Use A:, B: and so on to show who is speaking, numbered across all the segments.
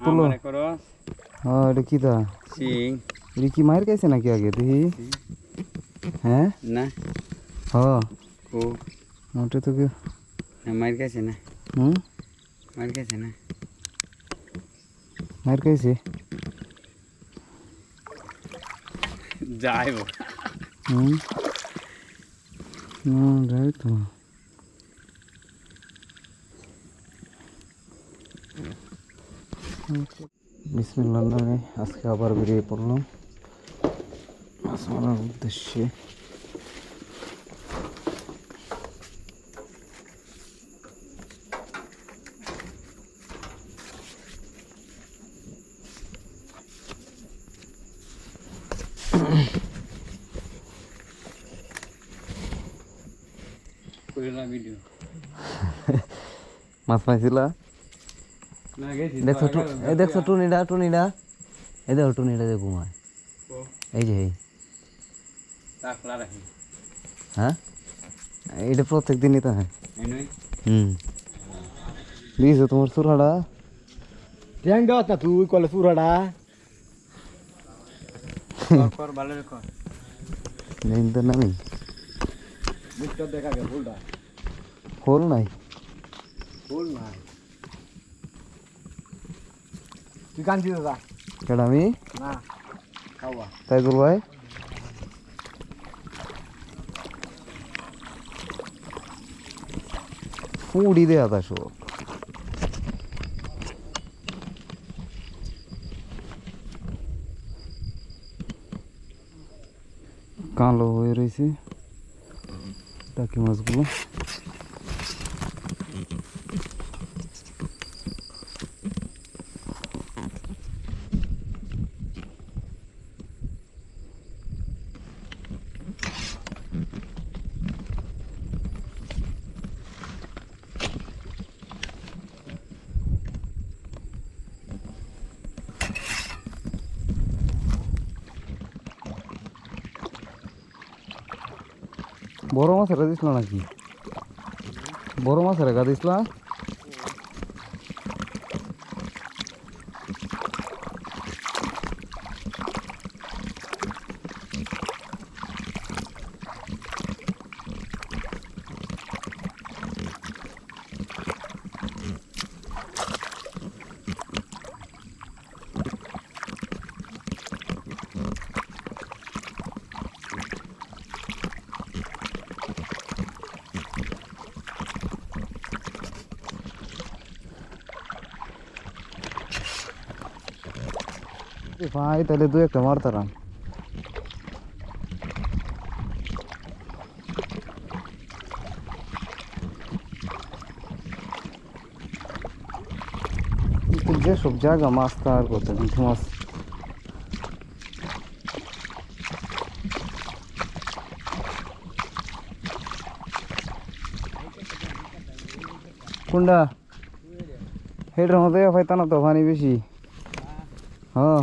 A: তুলো
B: আমারে করো
A: হ্যাঁ এটা কি তা
B: সিং
A: এটা কি মায়ের কাছে নাকি আগে দেখি হ্যাঁ
B: না
A: হ্যাঁ
B: কো
A: ওটা তো কি
B: না মার কাছে না
A: হুম
B: মার কাছে না
A: মায়ের কাছে
B: যাইব
A: হুম হুম যাই তো বিসমিল্লাহ নামে আজকে আবার বেরিয়ে পড়লাম। মাছ মারার উদ্দেশ্যে মাছ পাইছিলা?
B: না গেছি
A: দেখছ টু এই দেখছ টুনিডা টুনিডা এই দেখো টুনিডা যে ঘুমায়। এই যে এই। হ্যাঁ? এটা প্রত্যেক দিনই তো হয়। হুম। দিয়েছ তোমার চুরাটা
C: ট্যাং দেওয়াস না তুই কলে
A: তো নামি।
C: দেখা গে
A: নাই।
C: ফুল নাই। তুই
A: আমি
C: না খাওয়া
A: তাই তোর ভাই ফুড়ি দে আদা সব কালো হয়ে রয়েছে টাকি মাছগুলো বড় মাছের দিছিল নাকি বড় মাছের গা দিছিল ভাই, তাহলে দু একটা মারতারাম যেসব জায়গা মাছ তার করতে মিঠু মাছ। কোনটা হেডের মধ্যে পাইতা না তো পানি বেশি। হ্যাঁ।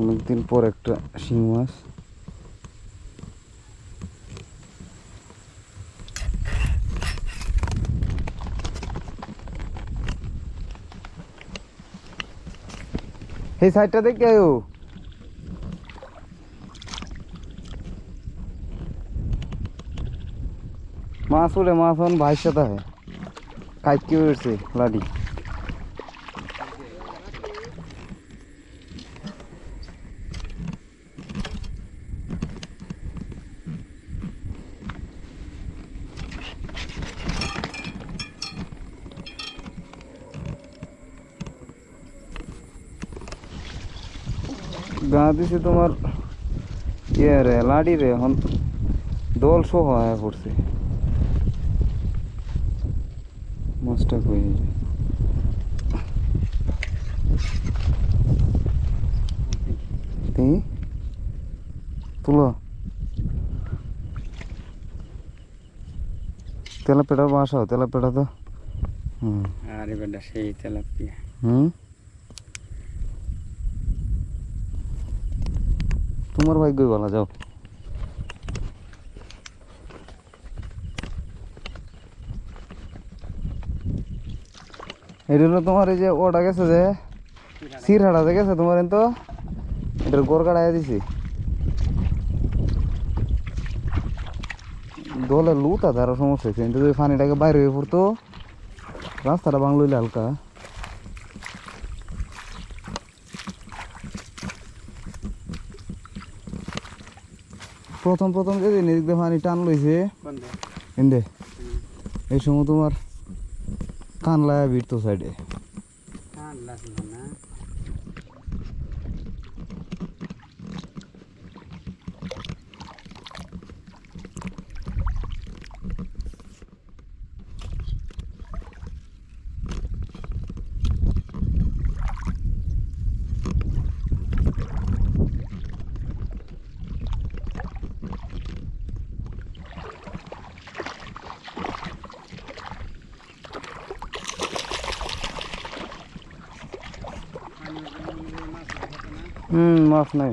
A: অনেকদিন পর একটা শিং মাছ। এই সাইডটা দেখে আয়ো। মাছ উড়ে, মাছ ভাইয়ের সাথে হয়। উঠছে লাডি গা দিছে তোমার ইয়ে রে লাডি রে এখন দল সহ হয়ে পড়ছে মাছটা কই যে তুলো তেলাপেটার বাসাও তেলাপেটা তো হুম
B: আরে বেটা সেই তেলাপিয়া
A: হুম তোমার ভাগ্যই বলা যাও। এটা হলো তোমার এই যে ওটা গেছে যে সিরহাটাতে গেছে তোমার তো? এটার গোর কাটাই দিছি। দলে লুতা তার সমস্যা হয়েছে কিন্তু যদি পানিটাকে বাইরে হয়ে পড়তো, রাস্তাটা বাংলইলে হালকা। প্রথম প্রথম যে এদিক দিয়ে পানি টান লইছে এন্দে এই সময় তোমার কান লায়া ভিড়তো সাইডে
B: কান লাগল না
A: হুম মাছ নাই।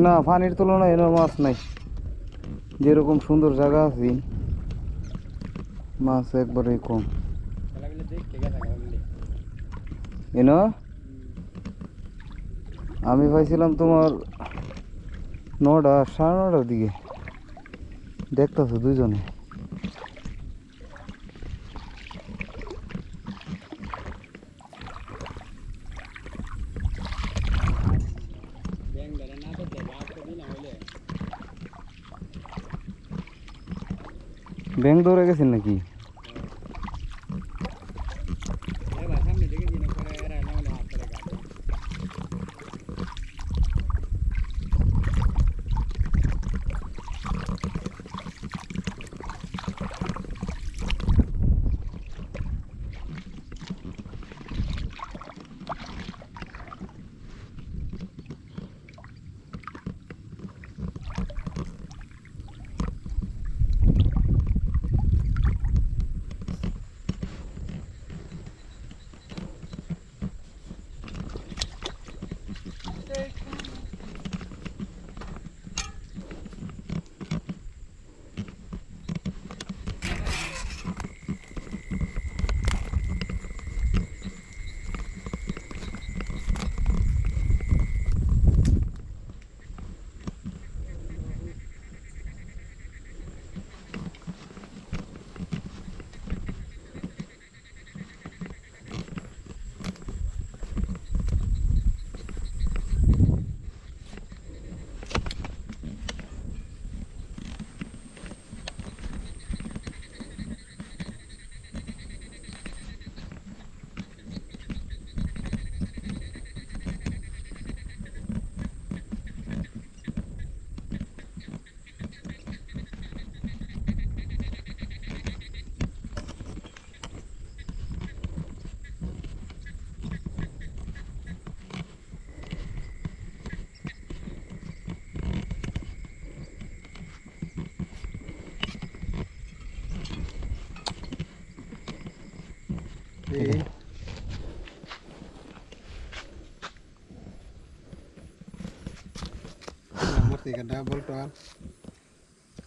B: না
A: পানির তুলনায় এনে মাছ নাই। যেরকম সুন্দর জায়গা আছে, মাছ একবারে কম। এন আমি পাইছিলাম তোমার নটা সাড়ে নটার দিকে। দেখতেছো দুজনে
B: ব্যাং ধরে না তো দেবা তো দিন হইলে
A: ব্যাংক দৌড়ে গেছেন নাকি
B: এবার সামনে দিকে দিন করে এরা না হলে হাত করে কাটে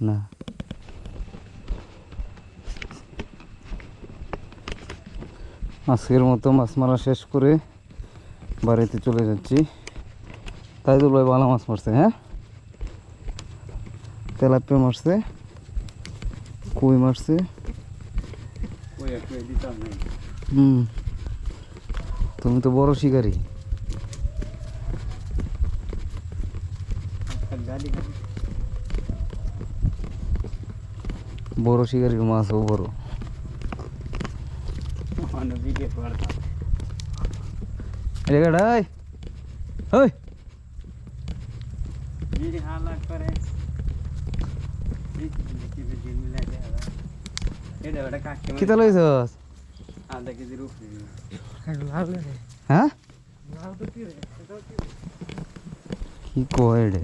A: না। আজকের মতো মাছ মারা শেষ করে বাড়িতে চলে যাচ্ছি। তাই তো ভাই ভালো মাছ মারছে হ্যাঁ? তেলাপিয়া মারছে কই মারছে? হুম। তুমি তো বড় শিকারী। বড় শিকারির বড়?
B: অন্য ভিডিও করতাম
A: এগাড়াই ওই
B: যদি হালা করে। এটা ওটা কাকে
A: কিতা
B: আধা কেজির উপরে
A: হ্যাঁ? কি কয় রে?